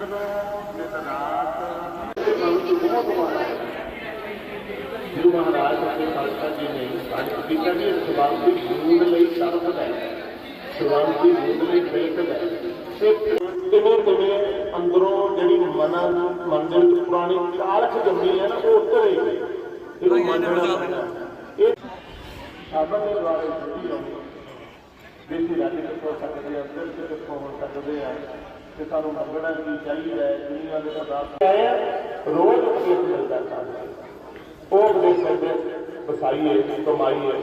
ਗੁਰੂ ਮਹਾਰਾਜ ਦੇ ਖਾਲਸਾ ਜੀ ਨੇ ਅੱਜ ਕੀਤਾ ਵੀ ਸਵਾਲ ਦੀ ਜੂਨ ਲਈ ਤਰਫ ਹੈ ਸਵਾਲ ਦੀ ਜੂਨ ਲਈ ਬਿਲਕੁਲ ਹੈ ਤੇ ਕਿਵੇਂ ਅੰਦਰੋਂ ਜਿਹੜੀ ਮਨਾਂ ਮਨ ਦੇ ਵਿੱਚ ਪੁਰਾਣੀ ਕਾਲਖ ਜੰਮੀ ਹੈ ਨਾ ਉਹ ਉਤਰੇ ਇਹਨੂੰ ਮੰਨਣਾ ਇਹ ਸਾਬਨ ਦੇ ਦੁਆਰੇ ਜੁੜੀ ਹੋਣੀ ਦੇਸੀ ਰਾਜ ਕਿੱਥੋਂ ਸਕਦੇ ਆ ਦਿਲ ਕਿੱਥੋਂ ਹੋ ਸਕਦੇ ਆ ਤੇ ਸਾਨੂੰ ਮੰਗਣਾ ਕੀ ਚਾਹੀਦਾ ਹੈ ਦੁਨੀਆ ਦੇ ਤਾਂ ਰਾਤ ਆਇਆ ਰੋਜ਼ ਉਪਦੇਸ਼ ਮਿਲਦਾ ਸਾਨੂੰ ਉਹ ਉਪਦੇਸ਼ ਕਰਦੇ ਵਸਾਈਏ ਕਮਾਈਏ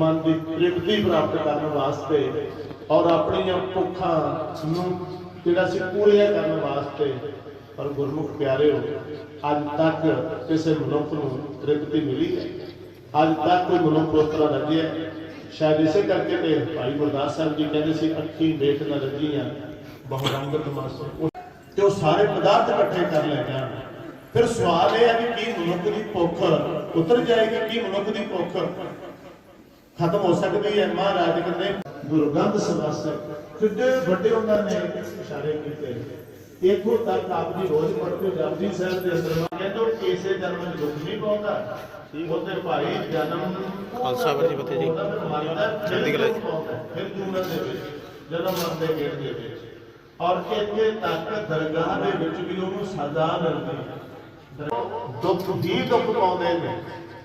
ਮਨ ਦੀ ਤ੍ਰਿਪਤੀ ਪ੍ਰਾਪਤ ਕਰਨ ਵਾਸਤੇ ਔਰ ਆਪਣੀਆਂ ਭੁੱਖਾਂ ਨੂੰ ਜਿਹੜਾ ਸੀ ਪੂਰੀਆਂ ਕਰਨ ਵਾਸਤੇ, ਪਰ ਗੁਰਮੁਖ ਪਿਆਰਿਓ, ਅੱਜ ਤੱਕ ਕਿਸੇ ਮਨੁੱਖ ਨੂੰ ਤ੍ਰਿਪਤੀ ਮਿਲੀ ਹੈ। ਅੱਜ ਤੱਕ ਕੋਈ ਮਨੁੱਖ ਉਸ ਤਰ੍ਹਾਂ ਰੱਜਿਆ ਸ਼ਾਇਦ ਇਸੇ ਕਰਕੇ ਤੇ ਭਾਈ ਗੁਰਦਾਸ ਸਾਹਿਬ ਜੀ ਕਹਿੰਦੇ ਸੀ, ਅੱਖੀ ਵੇਖ ਨਾ ਰੱਜੀਆਂ ਬਹੁ ਰੰਗਤ ਮਾਸੋ। ਤੇ ਉਹ ਸਾਰੇ ਪਦਾਰਥ ਇਕੱਠੇ ਕਰ ਲੈ ਜਾਣ। ਫਿਰ ਸਵਾਲ ਇਹ ਹੈ ਕਿ ਕੀ ਮਨੁੱਖ ਦੀ ਭੁੱਖ ਉਤਰ ਜਾਏਗੀ ਕੀ ਮਨੁੱਖ ਦੀ ਭੁੱਖ? ਖਤਮ ਹੋ ਸਕਦੀ ਹੈ ਮਹਾਰਾਜ ਕਹਿੰਦੇ ਦੁਰਗੰਧ ਸਵਾਸਕ ਕਿੱਡੇ ਵੱਡੇ ਉਹਨਾਂ ਨੇ ਇਸ਼ਾਰੇ ਕੀਤੇ। ਇਥੋਂ ਤੱਕ ਆਪ ਜੀ ਰੋਜ਼ ਪੜ੍ਹਦੇ ਜਪਜੀ ਸਾਹਿਬ ਦੇ ਅੰਦਰ ਮੈਂ ਕਹਿੰਦਾ ਕਿਸੇ ਜਨਮ ਵਿੱਚ ਦੁੱਖ ਨਹੀਂ ਪਾਉਂਦਾ। ਉਹਦੇ ਭਾਈ ਜਨਮ ਖਾਲਸਾ ਵਾਹਿਗੁਰੂ ਜੀ ਫਤਿਹ ਜੀ। ਚੜ੍ਹਦੀ ਕਲਾ ਜੀ। ਫਿਰ ਜੂਨਨ ਦੇ ਵਿੱਚ ਜਨਮ ਮਰਨ ਦੇ ਗੇੜ ਦੇ ਵਿੱਚ। ਔਰ ਇੱਥੇ ਤੱਕ ਦਰਗਾਹ ਦੇ ਵਿੱਚ ਵੀ ਉਹਨੂੰ ਸਜ਼ਾ ਮਿਲਦੀ ਹੈ। ਦੁੱਖ ਹੀ ਦੁੱਖ ਪਾਉਂਦੇ ਨੇ,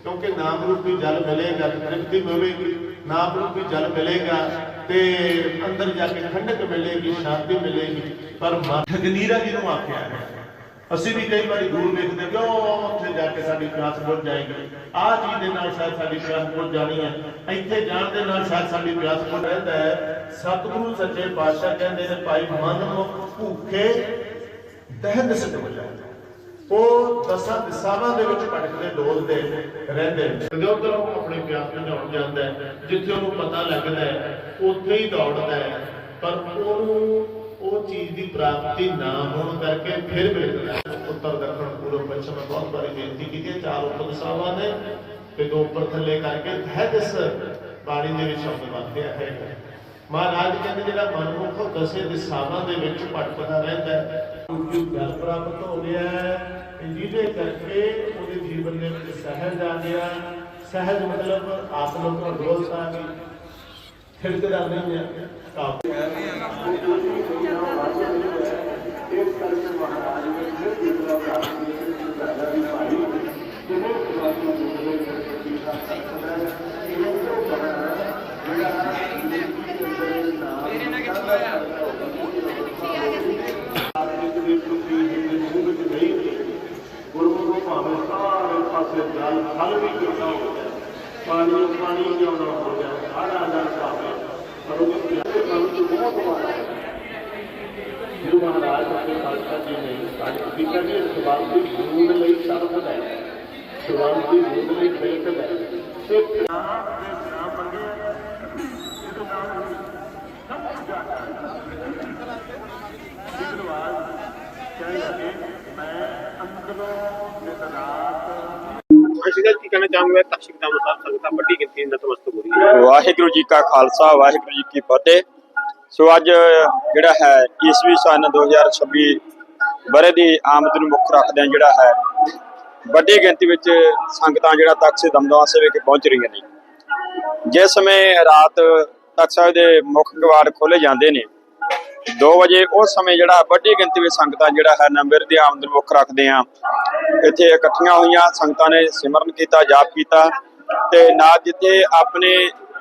ਕਿਉਂਕਿ ਨਾਮ ਰੂਪੀ ਜਲ ਮਿਲੇਗਾ, ਤ੍ਰਿਪਤੀ ਮਿਲੇਗੀ, ਨਾਮ ਰੂਪੀ ਜਲ ਮਿਲੇਗਾ ਤੇ ਅੰਦਰ ਜਾ ਕੇ ਠੰਡਕ ਮਿਲੇਗੀ, ਸ਼ਾਂਤੀ ਮਿਲੇਗੀ, ਪਰ ਮਠਗਨੀਰਾ ਜੀ ਆਖਿਆ ਹੈ? ਅਸੀਂ ਵੀ ਕਈ ਵਾਰੀ ਦੂਰ ਵੇਖਦੇ ਕਿ ਉਹ ਉੱਥੇ ਜਾ ਕੇ ਸਾਡੀ ਪਿਆਸ ਬੁੱਝ ਜਾਏਗੀ। ਆਹ ਚੀਜ਼ ਦੇ ਨਾਲ ਸ਼ਾਇਦ ਸਾਡੀ ਪਿਆਸ ਬੁੱਝ ਜਾਣੀ ਹੈ। ਇੱਥੇ ਜਾਣ ਦੇ ਨਾਲ ਸ਼ਾਇਦ ਸਾਡੀ ਪਿਆਸ ਬੁੱਝ ਰਹਿੰਦਾ ਹੈ। ਸਤਿਗੁਰੂ ਸੱਚੇ ਪਾਤਸ਼ਾਹ ਕਹਿੰਦੇ ਨੇ, ਭਾਈ ਮਨ ਮੁਖ ਭੁੱਖੇ ਦਹਿ ਦਿਸਤ ਹੋ ਜਾਏ ਉਹ ਦਸਾਂ ਦਿਸ਼ਾਵਾਂ ਦੇ ਵਿੱਚ ਭਟਕਦੇ ਡੋਲਦੇ ਰਹਿੰਦੇ ਨੇ। ਜਦੋਂ ਉਧਰੋਂ ਆਪਣੇ ਪਿਆਸ ਬੁਝਾਉਣ ਜਾਂਦਾ ਹੈ, ਜਿੱਥੇ ਉਹਨੂੰ ਪਤਾ ਲੱਗਦਾ ਹੈ, ਉੱਥੇ ਹੀ ਦੌੜਦਾ ਹੈ। ਪਰ ਉਹਨੂੰ ਉਹ ਚੀਜ਼ ਦੀ ਪ੍ਰਾਪਤੀ ਨਾ ਹੋਣ ਕਰਕੇ ਫਿਰ ਵੇਖਦਾ ਉੱਤਰ ਦੱਖਣ, ਪੂਰਬ, ਪੱਛਮ ਬਹੁਤ ਵਾਰੀ ਬੇਨਤੀ ਕੀਤੀ ਹੈ, ਚਾਰ ਉੱਪਰ ਦਿਸ਼ਾਵਾਂ ਨੇ ਤੇ ਦੋ ਉੱਪਰ ਥੱਲੇ ਕਰਕੇ ਹੈ ਦਿਸ ਬਾਣੀ ਦੇ ਵਿੱਚ ਸ਼ਬਦ ਵਰਤਿਆ ਹੈ ਮਹਾਰਾਜ ਕਹਿੰਦੇ ਜਿਹੜਾ ਮਨਮੁਖ ਉਹ ਦਸੇ ਦਿਸ਼ਾਵਾਂ ਦੇ ਵਿੱਚ ਭਟਕਦਾ ਰਹਿੰਦਾ ਹੈ ਕਿਉਂਕਿ ਜਲ ਪ੍ਰਾਪਤ ਹੋ ਗਿਆ ਹੈ ਤੇ ਜਿਹਦੇ ਕਰਕੇ ਉਹਦੇ ਜੀਵਨ ਦੇ ਵਿੱਚ ਸਹਿਜ ਆ ਗਿਆ। ਸਹਿਜ ਮਤਲਬ ਆਤਮਾ ਤੋਂ ਡੋਲਤਾ ਨਹੀਂ ਖਿੜਕਦਾ ਨਹੀਂ ਹੈ ਤਾਂ ਇਸ ਕਰਕੇ ਮਹਾਰਾਜ ਨੇ ਫਿਰ ਦੂਸਰਾ ਪ੍ਰਾਪਤ ਕੀਤਾ ਹੈ ਕਿ ਭਾਈ ਜਿਵੇਂ ਤੁਹਾਨੂੰ ਦੂਸਰੇ ਕਰਕੇ ਕੀਤਾ ਸਕਦਾ ਹੈ ਇਹ ਤੋਂ ਬਣਾ ਜਿਹੜਾ ਮੇਰੇ ਨਾਲ ਕਿਥੋਂ ਆਇਆ ਗੁਰਮੁਖ ਭਾਵੇਂ ਸਾਰੇ ਪਾਸੇ ਜਲ ਫਲ ਵੀ ਕਿਉਂ ਹੋ ਗਿਆ ਪਾਣੀ ਪਾਣੀ ਕਿਉਂ ਨਾ ਹੋ ਗਿਆ ਸਾਰਾ ਜਲ ਭਾਵੇਂ ਪਰ ਉਹ ਪਿਆਰੇ ਮਨ ਨੂੰ ਬਹੁਤ ਮਾਰਾ ਗੁਰੂ ਮਹਾਰਾਜ ਦੇ ਖਾਲਸਾ ਜੀ ਨੇ ਅੱਜ ਕੀਤਾ ਕਿ ਸਵਾਲ ਦੀ ਜੂਨ ਲਈ ਤਰਫ ਹੈ ਸਵਾਲ ਦੀ ਲਈ ਬਿਲਕੁਲ ਹੈ ਤੇ ਨਾਮ ਦੇ ਨਾਮ ਮੰਗੇ ਇਹ ਤੋਂ ਨਾਮ ਸਭ ਜਾਤਾ ਵਿਗੜਵਾਲ ਕਹਿ ਲਗੇ ਮੈਂ ਅੰਦਰੋਂ ਨਿਤਰਾਤ ਅਸੀਂ ਤਾਂ ਕੀ ਕਹਿਣਾ ਚਾਹਾਂਗੇ ਤਖਸ਼ਿਕ ਦਾ ਸਾਹਿਬ ਸੰਗਤਾਂ ਵੱਡੀ ਗਿਣਤੀ ਨਤਮਸਤਕ ਹੋ ਰਹੀ ਹੈ ਵਾਹਿਗੁਰੂ ਜੀ ਕਾ ਖਾਲਸਾ ਵਾਹਿਗੁਰੂ ਜੀ ਕੀ ਫਤਿਹ। ਸੋ ਅੱਜ ਜਿਹੜਾ ਹੈ ਈਸਵੀ ਸਨ 2026 ਬਰੇ ਦੀ ਆਮਦ ਨੂੰ ਮੁੱਖ ਰੱਖਦਿਆਂ ਜਿਹੜਾ ਹੈ ਵੱਡੀ ਗਿਣਤੀ ਵਿੱਚ ਸੰਗਤਾਂ ਜਿਹੜਾ ਤਖਤ ਦਮਦਮਾ ਸਾਹਿਬ ਵਿਖੇ ਪਹੁੰਚ ਰਹੀਆਂ ਨੇ। ਜਿਸ ਸਮੇਂ ਰਾਤ ਤਖਤ ਸਾਹਿਬ ਦੇ ਮੁੱਖ ਕਵਾੜ ਖੋਲੇ ਜਾਂਦੇ ਨੇ 2 ਵਜੇ ਉਸ ਸਮੇਂ ਜਿਹੜਾ ਵੱਡੀ ਗਿਣਤੀ ਵਿੱਚ ਸੰਗਤਾਂ ਜਿਹੜਾ ਹੈ ਨੰਬਰ ਦੀ ਆਮਦ ਮੁੱਖ ਰੱਖਦੇ ਆ। ਇੱਥੇ ਇਕੱਠੀਆਂ ਹੋਈਆਂ, ਸੰਗਤਾਂ ਨੇ ਸਿਮਰਨ ਕੀਤਾ, ਜਾਪ ਕੀਤਾ ਤੇ ਨਾਲ ਜਿੱਥੇ ਆਪਣੇ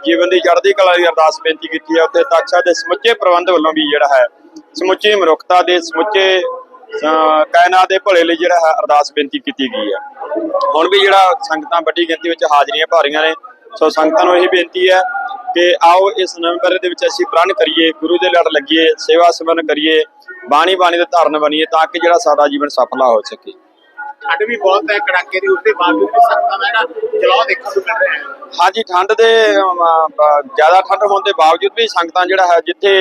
ਜੀਵਨ ਦੀ ਚੜ੍ਹਦੀ ਕਲਾ ਦੀ ਅਰਦਾਸ ਬੇਨਤੀ ਕੀਤੀ ਹੈ ਉੱਥੇ ਤਖਤ ਸਾਹਿਬ ਦੇ ਸਮੁੱਚੇ ਪ੍ਰਬੰਧ ਵੱਲੋਂ ਵੀ ਜਿਹੜਾ ਹੈ ਸਮੁੱਚੀ ਮਨੁੱਖਤਾ ਦੇ ਸਮੁੱਚੇ ਕਾਇਨਾਤ ਦੇ ਭਲੇ ਲਈ ਜਿਹੜਾ ਹੈ ਅਰਦਾਸ ਬੇਨਤੀ ਕੀਤੀ ਗਈ ਹੈ। ਹੁਣ ਵੀ ਜਿਹੜਾ ਸੰਗਤਾਂ ਵੱਡੀ ਗਿਣਤੀ ਵਿੱਚ ਹਾਜ਼ਰੀਆਂ ਭਰ ਰਹੀਆਂ ਨੇ ਸੋ ਸੰਗਤਾਂ ਨੂੰ ਇਹ ਬੇਨਤੀ ਹੈ ਕਿ ਆਓ ਇਸ ਨਵੰਬਰ ਦੇ ਵਿੱਚ ਅਸੀਂ ਪ੍ਰਣ ਕਰੀਏ ਗੁਰੂ ਦੇ ਲੜ ਲੱਗੀਏ ਸੇਵਾ ਸਿਮਰਨ ਕਰੀਏ ਬਾਣੀ ਬਾਣੀ ਦੇ ਧਾਰਨ ਬਣੀਏ ਤਾਂ ਕਿ ਜਿਹੜਾ ਸਾਡਾ ਜੀਵਨ ਸਫਲਾ ਹੋ ਸਕੇ। ਠੰਡ ਵੀ ਬਹੁਤ ਹੈ ਕੜਾਕੇ ਦੀ ਉਸਦੇ ਬਾਵਜੂਦ ਵੀ ਸੰਗਤਾਂ ਦਾ ਜਿਹੜਾ ਜਲਾਅ ਦੇਖਣ ਨੂੰ ਮਿਲ ਰਿਹਾ ਹੈ। ਹਾਂਜੀ ਠੰਡ ਦੇ ਜ਼ਿਆਦਾ ਠੰਡ ਹੋਣ ਦੇ ਬਾਵਜੂਦ ਵੀ ਸੰਗਤਾਂ ਜਿਹੜਾ ਹੈ ਜਿੱਥੇ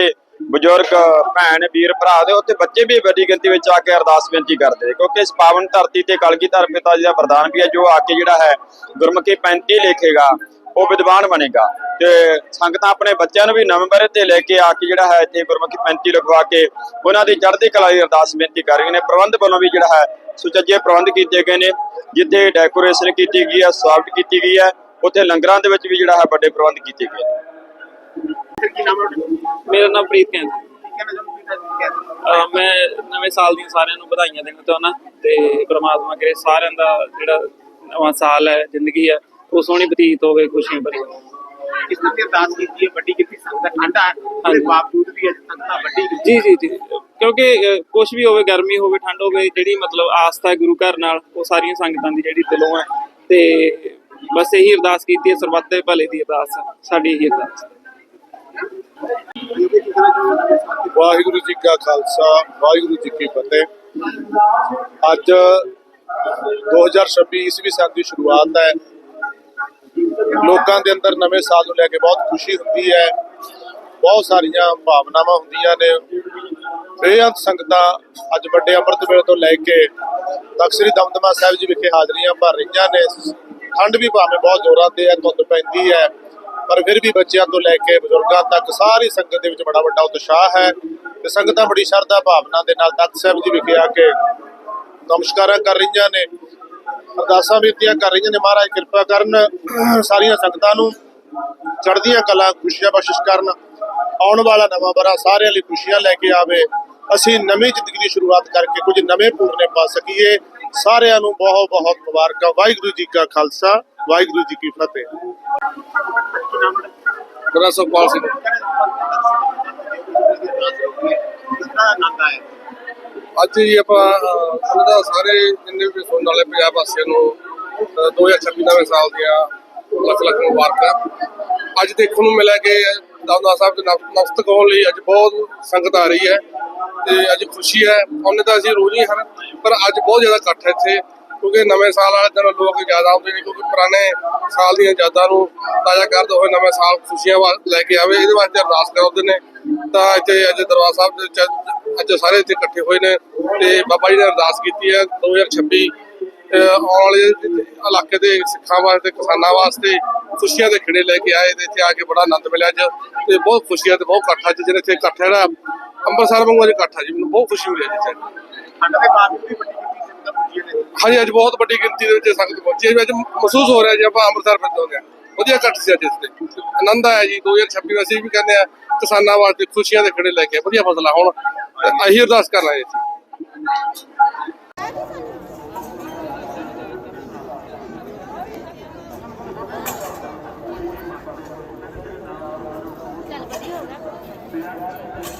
ਬਜ਼ੁਰਗ, ਭੈਣ, ਵੀਰ, ਭਰਾ ਦੇ ਉੱਥੇ ਬੱਚੇ ਵੀ ਵੱਡੀ ਗਿਣਤੀ ਵਿੱਚ ਆ ਕੇ ਅਰਦਾਸ ਬੇਨਤੀ ਕਰਦੇ ਨੇ। ਕਿਉਂਕਿ ਇਸ ਪਾਵਨ ਧਰਤੀ ਤੇ ਕਲਗੀਧਰ ਪਿਤਾ ਜੀ ਦਾ ਵਰਦਾਨ ਵੀ ਹੈ, ਜੋ ਆ ਕੇ ਜਿਹੜਾ ਹੈ ਗੁਰਮੁਖੀ 35 ਲਿਖੇਗਾ, ਉਹ ਵਿਦਵਾਨ ਬਣੇਗਾ। ਤੇ ਸੰਗਤਾਂ ਆਪਣੇ ਬੱਚਿਆਂ ਨੂੰ ਵੀ ਨਵੰਬਰ ਤੇ ਲੈ ਕੇ ਆ ਕੇ ਜਿਹੜਾ ਹੈ ਇੱਥੇ ਗੁਰਮੁਖੀ 35 ਲਿਖਵਾ ਕੇ ਉਹਨਾਂ ਦੀ ਚੜ੍ਹਦੀ ਕਲਾ ਦੀ ਅਰਦਾਸ ਬੇਨਤੀ ਕਰ ਰਹੀਆਂ ਨੇ। ਪ੍ਰਬੰਧ ਵੱਲੋਂ ਵੀ ਜਿਹੜਾ ਹੈ ਸੁਚੱਜੇ ਪ੍ਰਬੰਧ ਕੀਤੇ ਗਏ ਨੇ, ਜਿੱਥੇ ਡੈਕੋਰੇਸ਼ਨ ਕੀਤੀ ਗਈ ਹੈ ਸਜਾਵਟ ਕੀਤੀ ਗਈ ਹੈ, ਉੱਥੇ ਲੰਗਰਾਂ ਦੇ ਵਿੱਚ ਵੀ ਜਿਹੜਾ ਹੈ ਵੱਡੇ ਪ੍ਰਬੰਧ ਕੀਤੇ ਗਏ ਨੇ। ਕੀ ਨਾਮ? ਮੇਰਾ ਨਾਮ ਪ੍ਰੀਤ ਕੈਂਦ ਮੈਂ ਨਵੇਂ ਸਾਲ ਦੀਆਂ ਸਾਰਿਆਂ ਨੂੰ ਵਧਾਈਆਂ ਦੇਣਾ ਚਾਹੁੰਦਾ ਤੇ ਪ੍ਰਮਾਤਮਾ ਕਰੇ ਸਾਰਿਆਂ ਦਾ ਜਿਹੜਾ ਨਵਾਂ ਸਾਲ ਹੈ ਜ਼ਿੰਦਗੀ ਹੈ ਉਹ ਸੋਹਣੀ ਬਤੀਤ ਹੋਵੇ ਖੁਸ਼ੀਆਂ ਭਰੀ ਹੋਵੇ। ਕਿਸ ਤਰ੍ਹਾਂ ਦੀ ਅਰਦਾਸ ਕੀਤੀ ਹੈ ਵੱਡੀ ਕੀਤੀ ਸੰਗਤ ਠੰਡ ਹੈ ਉਹਦੇ ਬਾਵਜੂਦ ਵੀ ਅੱਜ ਸੰਗਤਾਂ ਵੱਡੀ ਕੀਤੀ ਜੀ ਜੀ ਜੀ। ਕਿਉਂਕਿ ਕੁਝ ਵੀ ਹੋਵੇ ਗਰਮੀ ਹੋਵੇ ਠੰਡ ਹੋਵੇ ਜਿਹੜੀ ਮਤਲਬ ਆਸਥਾ ਹੈ ਗੁਰੂ ਘਰ ਨਾਲ ਉਹ ਸਾਰੀਆਂ ਸੰਗਤਾਂ ਦੀ ਜਿਹੜੀ ਦਿਲੋਂ ਹੈ। ਤੇ ਬਸ ਇਹੀ ਅਰਦਾਸ ਕੀਤੀ ਹੈ ਸਰਬੱਤ ਦੇ ਭਲੇ ਦੀ ਅਰਦਾਸ ਸਾਡੀ ਇਹੀ ਅਰਦਾਸ ਵਾਹਿਗੁਰੂ ਜੀ ਕਾ ਖਾਲਸਾ, ਵਾਹਿਗੁਰੂ ਜੀ ਕੀ ਫਤਿਹ। ਅੱਜ 2026 ਈਸਵੀ ਸਨ ਦੀ ਸ਼ੁਰੂਆਤ ਹੈ। ਲੋਕਾਂ ਦੇ ਅੰਦਰ ਨਵੇਂ ਸਾਲ ਨੂੰ ਲੈ ਕੇ ਬਹੁਤ ਖੁਸ਼ੀ ਹੁੰਦੀ ਹੈ। ਬਹੁਤ ਸਾਰੀਆਂ ਭਾਵਨਾਵਾਂ ਹੁੰਦੀਆਂ ਨੇ। ਬੇਅੰਤ ਸੰਗਤਾਂ ਅੱਜ ਵੱਡੇ ਅੰਮ੍ਰਿਤ ਵੇਲੇ ਤੋਂ ਲੈ ਕੇ ਤਖ਼ਤ ਦਮਦਮਾ ਸਾਹਿਬ ਜੀ ਵਿਖੇ ਹਾਜ਼ਰੀਆਂ ਭਰ ਰਹੀਆਂ ਨੇ। ਠੰਡ ਵੀ ਭਾਵੇਂ ਬਹੁਤ ਜ਼ੋਰਾਂ ਤੇ ਹੈ, ਧੁੰਦ ਪੈਂਦੀ ਹੈ। ਪਰ ਫਿਰ ਵੀ ਬੱਚਿਆਂ ਤੋਂ ਲੈ ਕੇ ਬਜ਼ੁਰਗਾਂ ਤੱਕ ਸਾਰੀ ਸੰਗਤ ਦੇ ਵਿੱਚ ਬੜਾ ਵੱਡਾ ਉਤਸ਼ਾਹ ਹੈ ਤੇ ਸੰਗਤਾਂ ਬੜੀ ਸ਼ਰਧਾ ਭਾਵਨਾ ਦੇ ਨਾਲ ਤਖਤ ਸਾਹਿਬ ਜੀ ਵਿਖੇ ਆ ਕੇ ਨਮਸਕਾਰਾਂ ਕਰ ਰਹੀਆਂ ਨੇ, ਅਰਦਾਸਾਂ ਬੇਨਤੀਆਂ ਕਰ ਰਹੀਆਂ ਨੇ। ਮਹਾਰਾਜ ਕਿਰਪਾ ਕਰਨ ਸਾਰੀਆਂ ਸੰਗਤਾਂ ਨੂੰ ਚੜ੍ਹਦੀਆਂ ਕਲਾ, ਖੁਸ਼ੀਆਂ ਬਖਸ਼ਿਸ਼ ਕਰਨ, ਆਉਣ ਵਾਲਾ ਨਵਾਂ ਬਰਾ ਸਾਰਿਆਂ ਲਈ ਖੁਸ਼ੀਆਂ ਲੈ ਕੇ ਆਵੇ। ਅਸੀਂ ਨਵੀਂ ਜ਼ਿੰਦਗੀ ਦੀ ਸ਼ੁਰੂਆਤ ਕਰਕੇ ਕੁਝ ਨਵੇਂ ਪੂਰਨੇ ਪਾ ਸਕੀਏ। ਸਾਰਿਆਂ ਨੂੰ ਬਹੁਤ ਬਹੁਤ ਮੁਬਾਰਕਾਂ। ਵਾਹਿਗੁਰੂ ਜੀ ਕਾ ਖਾਲਸਾ। ਵਾਹਿਗੁਰੂ ਜੀ ਕੀ ਫਤਿਹ। ਮੇਰਾ ਸੁਖਪਾਲ ਸਿੰਘ। ਅੱਜ ਜੀ ਆਪਾਂ ਉਹਦਾ ਸਾਰੇ ਜਿੰਨੇ ਵੀ ਸੁਣਨ ਵਾਲੇ ਪੰਜਾਬ ਵਾਸੀਆਂ ਨੂੰ 2026 ਨਵੇਂ ਸਾਲ ਦੀਆਂ ਲੱਖ ਲੱਖ ਮੁਬਾਰਕਾਂ। ਅੱਜ ਦੇਖਣ ਨੂੰ ਮਿਲਿਆ ਕਿ ਦਮਦਮਾ ਸਾਹਿਬ ਦੇ ਨਫ- ਨਫਤ ਲਈ ਅੱਜ ਬਹੁਤ ਸੰਗਤ ਆ ਰਹੀ ਹੈ ਤੇ ਅੱਜ ਖੁਸ਼ੀ ਹੈ। ਉਹਨੇ ਤਾਂ ਅਸੀਂ ਰੋਜ਼ ਹੀ ਹਨ ਪਰ ਅੱਜ ਬਹੁਤ ਜ਼ਿਆਦਾ ਇਕੱਠ ਹੈ ਇੱਥੇ। ਕਿਉਂਕਿ ਨਵੇਂ ਸਾਲ ਵਾਲੇ ਦਿਨ ਲੋਕ ਜ਼ਿਆਦਾ ਆਉਂਦੇ ਨੇ, ਕਿਉਂਕਿ ਪੁਰਾਣੇ ਸਾਲ ਦੀਆਂ ਯਾਦਾਂ ਨੂੰ ਤਾਜ਼ਾ ਕਰਦੇ ਹੋਏ ਨਵੇਂ ਸਾਲ ਖੁਸ਼ੀਆਂ ਲੈ ਕੇ ਆਵੇ, ਇਹਦੇ ਵਾਸਤੇ ਅਰਦਾਸ ਕਰਾਉਂਦੇ ਨੇ। ਤਾਂ ਇੱਥੇ ਅੱਜ ਦਰਬਾਰ ਸਾਹਿਬ ਦੇ ਅੱਜ- ਸਾਰੇ ਇੱਥੇ ਇਕੱਠੇ ਹੋਏ ਨੇ ਤੇ ਬਾਬਾ ਜੀ ਨੇ ਅਰਦਾਸ ਕੀਤੀ ਹੈ 2026 ਆਉਣ ਵਾਲੇ ਇਲਾਕੇ ਦੇ ਸਿੱਖਾਂ ਵਾਸਤੇ, ਕਿਸਾਨਾਂ ਵਾਸਤੇ ਖੁਸ਼ੀਆਂ ਦੇ ਖਿੜੇ ਲੈ ਕੇ ਆਏ ਤੇ ਇੱਥੇ ਆ ਕੇ ਬੜਾ ਆਨੰਦ ਮਿਲਿਆ ਅੱਜ ਤੇ ਬਹੁਤ ਖੁਸ਼ੀਆਂ ਤੇ ਬਹੁਤ ਇਕੱਠਾ ਅੱਜ ਜਿਹੜੇ ਇੱਥੇ ਇਕੱਠ ਜਿਹੜਾ ਅੰਮ੍ਰਿਤਸਰ ਵਾਂਗੂ ਅੱਜ ਇਕੱਠ ਜੀ, ਮੈਨੂੰ ਬਹੁਤ ਖੁਸ਼ੀ ਮਿਲੀ ਅੱਜ ਇੱਥੇ। ਠੰਡ ਦੇ ਬਾਵਜੂਦ ਵੀ ਵੱਡੀ ਹਾਂਜੀ, ਅੱਜ ਬਹੁਤ ਵੱਡੀ ਗਿਣਤੀ ਦੇ ਵਿੱਚ ਸੰਗਤ ਪਹੁੰਚੀ ਹੈ। ਅੱਜ ਮਹਿਸੂਸ ਹੋ ਰਿਹਾ ਜੀ, ਆਪਾਂ ਅੰਮ੍ਰਿਤਸਰ ਫਿਰਦੇ ਹੋ ਗਿਆ ਵਧੀਆ ਇਕੱਠ ਸੀ ਅੱਜ ਇੱਥੇ ਆਨੰਦ ਆਇਆ ਜੀ 2026 ਅਸੀਂ ਵੀ ਕਹਿੰਦੇ ਆ ਕਿਸਾਨਾਂ ਵਾਸਤੇ ਖੁਸ਼ੀਆਂ ਦੇ ਖਿੜੇ ਲੈ ਕੇ ਵਧੀਆ ਫਸਲ ਆ। ਹੁਣ ਅਸੀਂ ਅਰਦਾਸ ਕਰਨਾ ਹੈ ਜੀ। ਚੱਲ ਵਧੀਆ ਹੋ ਗਿਆ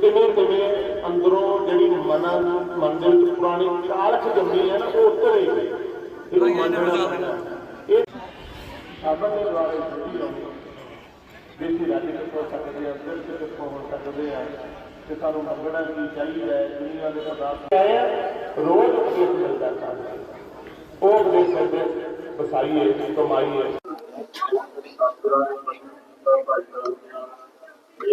ਕਿਵੇਂ ਕਿਵੇਂ ਅੰਦਰੋਂ ਜਿਹੜੀ ਮਨਾਂ ਮਨ ਦੇ ਵਿੱਚ ਪੁਰਾਣੀ ਕਾਲਖ ਜੰਮੀ ਹੈ ਨਾ ਉਹ ਉੱਤਰ ਇਹਨੂੰ ਮੰਨਣਾ। ਇਹ ਸਾਬਨ ਦੇ ਦੁਆਰੇ ਜੁੜੀ ਹੋਣੀ ਦੇਖੀ ਰਾਜੀ ਕਿੱਥੋਂ ਸਕਦੇ ਆ ਦਿਲ ਤੇ ਹੋ ਸਕਦੇ ਆ? ਕਿ ਸਾਨੂੰ ਮੰਗਣਾ ਕੀ ਚਾਹੀਦਾ ਹੈ ਦੁਨੀਆ ਦੇ ਪਦਾਰਥ ਆਇਆ ਰੋਜ਼ ਉਪਦੇਸ਼ ਮਿਲਦਾ ਸਾਨੂੰ। ਉਹ ਉਪਦੇਸ਼ ਸਾਡੇ ਵਸਾਈਏ ਕਮਾਈਏ।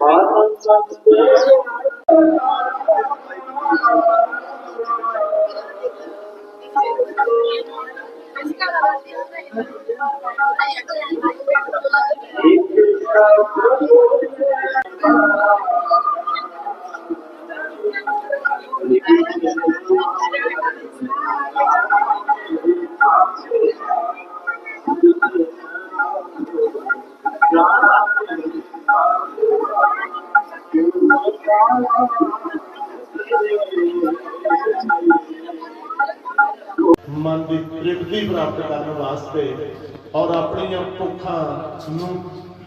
ਮਨ ਪ੍ਰਾਪਤ ਕਰਨ ਵਾਸਤੇ ਔਰ ਆਪਣੀਆਂ ਭੁੱਖਾਂ ਨੂੰ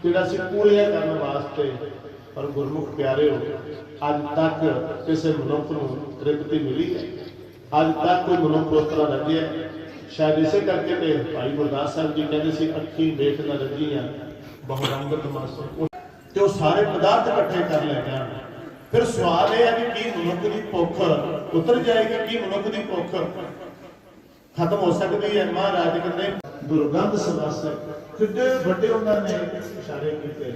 ਜਿਹੜਾ ਸੀ ਪੂਰੀਆਂ ਕਰਨ ਵਾਸਤੇ, ਪਰ ਗੁਰਮੁਖ ਪਿਆਰਿਓ, ਅੱਜ ਤੱਕ ਕਿਸੇ ਮਨੁੱਖ ਨੂੰ ਤ੍ਰਿਪਤੀ ਮਿਲੀ ਹੈ। ਅੱਜ ਤੱਕ ਕੋਈ ਮਨੁੱਖ ਉਸ ਤਰ੍ਹਾਂ ਰੱਜਿਆ ਸ਼ਾਇਦ ਇਸੇ ਕਰਕੇ ਤੇ ਭਾਈ ਗੁਰਦਾਸ ਸਾਹਿਬ ਜੀ ਕਹਿੰਦੇ ਸੀ, ਅੱਖੀ ਦੇਖ ਨਾ ਰੱਜੀਆਂ ਬਹੁ ਰੰਗ ਤੇ ਉਹ ਸਾਰੇ ਪਦਾਰਥ ਇਕੱਠੇ ਕਰ ਲੈ ਜਾਣ ਫਿਰ ਸਵਾਲ ਇਹ ਹੈ ਕਿ ਕੀ ਮਨੁੱਖ ਦੀ ਭੁੱਖ ਉਤਰ ਜਾਏਗੀ, ਕੀ ਮਨੁੱਖ ਦੀ ਭੁੱਖ ਖਤਮ ਹੋ ਸਕਦੀ ਹੈ ਮਹਾਰਾਜ ਕਹਿੰਦੇ ਦੁਰਗੰਧ ਸਵਾਸ ਕਿੱਡੇ ਵੱਡੇ ਉਹਨਾਂ ਨੇ ਇਸ਼ਾਰੇ ਕੀਤੇ।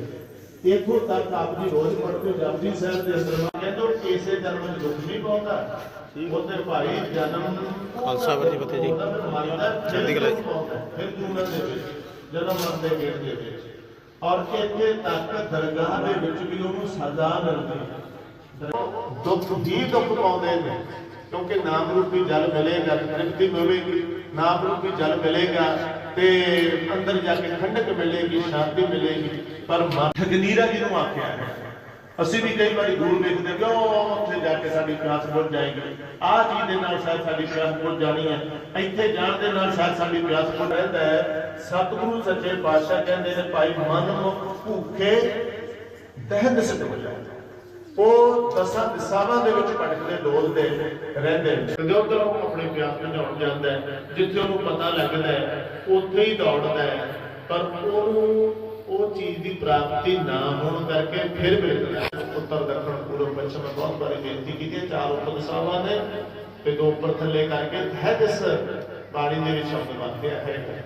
ਇੱਥੋਂ ਤੱਕ ਆਪ ਜੀ ਰੋਜ਼ ਪੜ੍ਹਦੇ ਜਪਜੀ ਸਾਹਿਬ ਦੇ ਅੰਦਰ ਮੈਂ ਕਹਿੰਦਾ ਕਿਸੇ ਜਨਮ ਵਿੱਚ ਦੁੱਖ ਨਹੀਂ ਪਾਉਂਦਾ। ਉਹਦੇ ਭਾਈ ਜਨਮ ਖਾਲਸਾ ਵਾਹਿਗੁਰੂ ਜੀ ਫਤਿਹ ਜੀ। ਚੜ੍ਹਦੀ ਕਲਾ ਜੀ। ਫਿਰ ਜੂਨਨ ਦੇ ਵਿੱਚ ਜਨਮ ਮਰਨ ਦੇ ਗੇੜ ਦੇ ਵਿੱਚ। ਔਰ ਇੱਥੇ ਤੱਕ ਦਰਗਾਹ ਦੇ ਵਿੱਚ ਵੀ ਉਹਨੂੰ ਸਜ਼ਾ ਮਿਲਦੀ ਦੁੱਖ ਹੀ ਦੁੱਖ ਪਾਉਂਦੇ ਨੇ। ਕਿਉਂਕਿ ਨਾਮ ਰੂਪੀ ਜਲ ਮਿਲੇਗਾ ਤੇ ਤ੍ਰਿਪਤੀ ਮਿਲੇਗੀ ਨਾਮ ਰੂਪੀ ਜਲ ਮਿਲੇਗਾ ਤੇ ਅੰਦਰ ਜਾ ਕੇ ਠੰਡਕ ਮਿਲੇਗੀ, ਸ਼ਾਂਤੀ ਮਿਲੇਗੀ। ਪਰ ਠਗਨੀਰਾ ਜਿਹਨੂੰ ਆਖਿਆ? ਹੈ ਅਸੀਂ ਵੀ ਕਈ ਵਾਰੀ ਦੂਰ ਵੇਖਦੇ ਕਿ ਉਹ ਉੱਥੇ ਜਾ ਕੇ ਸਾਡੀ ਪਿਆਸ ਬੁੱਝ ਜਾਏਗੀ। ਆਹ ਚੀਜ਼ ਦੇ ਨਾਲ ਸ਼ਾਇਦ ਸਾਡੀ ਪਿਆਸ ਬੁੱਝ ਜਾਣੀ ਹੈ। ਇੱਥੇ ਜਾਣ ਦੇ ਨਾਲ ਸ਼ਾਇਦ ਸਾਡੀ ਪਿਆਸ ਬੁੱਝ ਰਹਿੰਦਾ ਹੈ। ਸਤਿਗੁਰੂ ਸੱਚੇ ਪਾਤਸ਼ਾਹ ਕਹਿੰਦੇ ਨੇ, ਭਾਈ ਮਨ ਮੁਖ ਭੂਖੇ ਦਹਿ ਸਿੱਧ ਹੋ ਉਹ ਦਸਾਂ ਦਿਸ਼ਾਵਾਂ ਦੇ ਵਿੱਚ ਭਟਕਦੇ, ਡੋਲਦੇ, ਰਹਿੰਦੇ ਨੇ। ਤੇ ਉਧਰ ਉਹ ਆਪਣੇ ਪਿਆਸ ਬੁਝਾਉਣ ਜਾਂਦਾ ਹੈ, ਜਿੱਥੇ ਉਹਨੂੰ ਪਤਾ ਲੱਗਦਾ ਹੈ, ਉੱਥੇ ਹੀ ਦੌੜਦਾ ਹੈ, ਪਰ ਉਹਨੂੰ ਉਹ ਚੀਜ਼ ਦੀ ਪ੍ਰਾਪਤੀ ਨਾ ਹੋਣ ਕਰਕੇ ਫਿਰ ਵੇਖਦਾ ਉੱਤਰ ਦੱਖਣ, ਪੂਰਬ, ਪੱਛਮ ਬਹੁਤ ਵਾਰੀ ਬੇਨਤੀ ਕੀਤੀ ਚਾਰ ਉੱਪਰ ਦਿਸ਼ਾਵਾਂ ਨੇ ਤੇ ਦੋ ਉੱਪਰ ਥੱਲੇ ਕਰਕੇ ਹੈ ਦਿਸ, ਬਾਣੀ ਦੇ ਵਿੱਚ ਸ਼ਬਦ ਵਾਕਿਆ ਹੈ।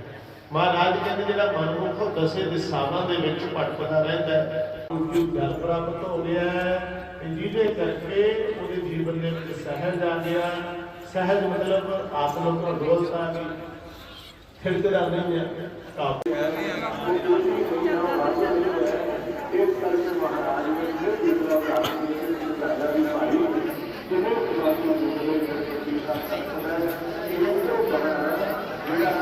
ਮਹਾਰਾਜ ਕਹਿੰਦੇ ਜਿਹੜਾ ਮਨਮੁਖ ਦਸੇ ਦਿਸ਼ਾਵਾਂ ਦੇ ਵਿੱਚ ਭਟਕਦਾ ਰਹਿੰਦਾ ਹੈ। ਕਿਉਂਕਿ ਜਲ ਪ੍ਰਾਪਤ ਹੋ ਰਿਹਾ ਹੈ? ਜਿਹਦੇ ਕਰਕੇ ਉਹਦੇ ਜੀਵਨ ਦੇ ਵਿੱਚ ਸਹਿਜ ਆ ਗਿਆ। ਸਹਿਜ ਮਤਲਬ ਆਤਮਿਕ ਅਡੋਲਤਾ ਆ ਗਈ। ਖਿੜਕਦਾ ਨਹੀਂ ਹੈ ਕਾਬੂ ਇਸ ਕਰਕੇ ਮਹਾਰਾਜ ਨੇ ਫਿਰ ਦੂਸਰਾ ਕਾਰਨ ਇਹ ਦੱਸਿਆ ਵੀ ਭਾਈ ਪ੍ਰਮਾਤਮਾ ਨੂੰ ਦੇ ਕਰਕੇ ਕੀ ਸਕਦਾ ਇਹ ਜੋ ਬਣਾ ਜਿਹੜਾ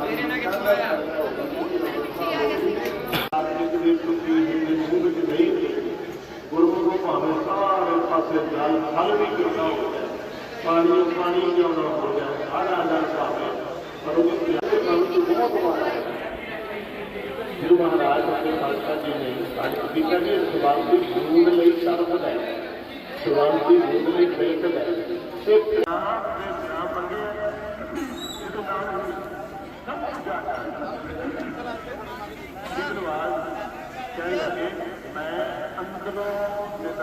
ਮੇਰੇ ਨਾਲ ਕਿੱਥੋਂ ਆਇਆ ਗੁਰਮੁਖ ਭਾਵੇਂ ਸਾਰੇ ਪਾਸੇ ਜਲ ਵੀ ਕਿਉਂ ਹੋ ਜਾਏ ਪਾਣੀ ਪਾਣੀ ਕਿਉਂ ਹੋ ਜਾਏ ਸਾਰਾ ਜਲ ਪਾਵੇ ਪਰ ਉਹ ਜਿਹੜੇ ਕੰਮ ਤੋਂ ਬਹੁਤ ਮਾਰਾ ਗੁਰੂ ਮਹਾਰਾਜ ਦੇ ਖਾਲਸਾ ਜੀ ਨੇ ਅੱਜ ਕੀ ਕਹਿੰਦੇ ਸਵਾਲ ਦੀ ਬੂੰਦ ਲਈ ਤਰਫ ਹੈ। ਸਵਾਲ ਦੀ ਬੂੰਦ ਲਈ ਬਿਲਕੁਲ ਹੈ। ਤੇ ਪਿਆਰ ਦੇ ਪਿਆਰ ਬੰਦੇ ਇਹਦੇ ਨਾਲ ਸਭ ਕੁਝ ਜਾਤਾ ਹੈ ਮੈਂ ਅੰਦਰੋਂ ਦਿਨ